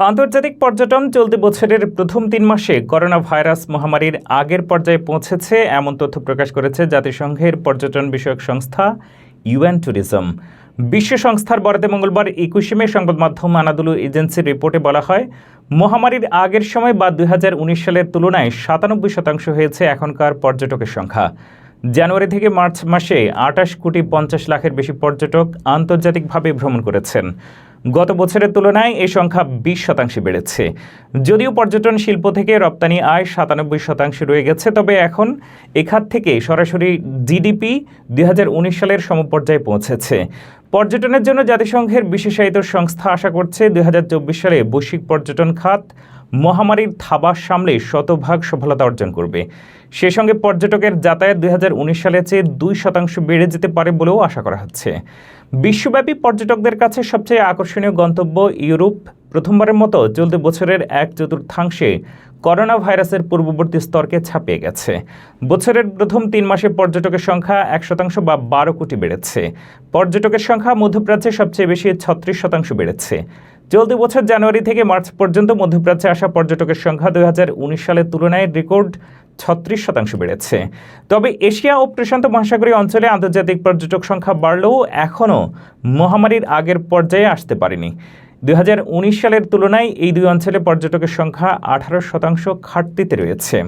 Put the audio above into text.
আন্তর্জাতিক পর্যটন চলতি বছরের প্রথম তিন মাসে করোনা ভাইরাস মহামারীর আগের পর্যায়ে পৌঁছেছে এমন তথ্য প্রকাশ করেছে জাতিসংঘের পর্যটন বিষয়ক সংস্থা ইউএন ট্যুরিজম। বিশ্ব সংস্থার বরাতে মঙ্গলবার একুশে মে সংবাদ মাধ্যম আনাদুলু এজেন্সির রিপোর্টে বলা হয়, মহামারীর আগের সময় বা দুই হাজার উনিশ সালের তুলনায় সাতানব্বই শতাংশ হয়েছে এখনকার পর্যটকের সংখ্যা। জানুয়ারি থেকে মার্চ মাসে আটাশ কোটি পঞ্চাশ লাখের বেশি পর্যটক আন্তর্জাতিকভাবে ভ্রমণ করেছেন। গত বছরের তুলনায় এই সংখ্যা বিশ শতাংশে বেড়েছে। যদিও পর্যটন শিল্প থেকে রপ্তানি আয় সাতানব্বই শতাংশে রয়ে গেছে, তবে এখন এখান থেকে সরাসরি জিডিপি দুই হাজার উনিশ সালের সমপর্যায়ে পৌঁছেছে। পর্যটনের জন্য জাতিসংঘের বিশেষায়িত সংস্থা আশা করছে দুই হাজার চব্বিশ সালে বৈশ্বিক পর্যটন খাত মহামারীর থাবা সামলে শতভাগ সফলতা অর্জন করবে। সে সঙ্গে পর্যটকের যাতায়াত দু হাজার উনিশ সালের চেয়ে দুই শতাংশ বেড়ে যেতে পারে বলেও আশা করা হচ্ছে। বিশ্বব্যাপী পর্যটকদের কাছে সবচেয়ে আকর্ষণীয় গন্তব্য ইউরোপ। প্রথমবারের মতো চলতি বছরের এক চতুর্থাংশে করোনা ভাইরাসের পূর্ববর্তী স্তরকে ছাপিয়ে গেছে। বছরের প্রথম তিন মাসে পর্যটকের সংখ্যা এক শতাংশ বা বারো কোটি বেড়েছে। পর্যটকের সংখ্যা মধ্যপ্রাচ্যে সবচেয়ে বেশি ছত্রিশ শতাংশ বেড়েছে। চলতি বছর জানুয়ারি থেকে মার্চ পর্যন্ত মধ্যপ্রাচ্যে আসা পর্যটকের সংখ্যা দুই হাজার উনিশ সালের তুলনায় রেকর্ড ছত্রিশ শতাংশ বেড়েছে। তবে এশিয়া ও প্রশান্ত মহাসাগরীয় অঞ্চলে আন্তর্জাতিক পর্যটক সংখ্যা বাড়লেও এখনও মহামারীর আগের পর্যায়ে আসতে পারেনি। দুই হাজার উনিশ সালের তুলনায় এই দুই অঞ্চলে পর্যটকের সংখ্যা আঠারো শতাংশ ঘাটতিতে রয়েছে।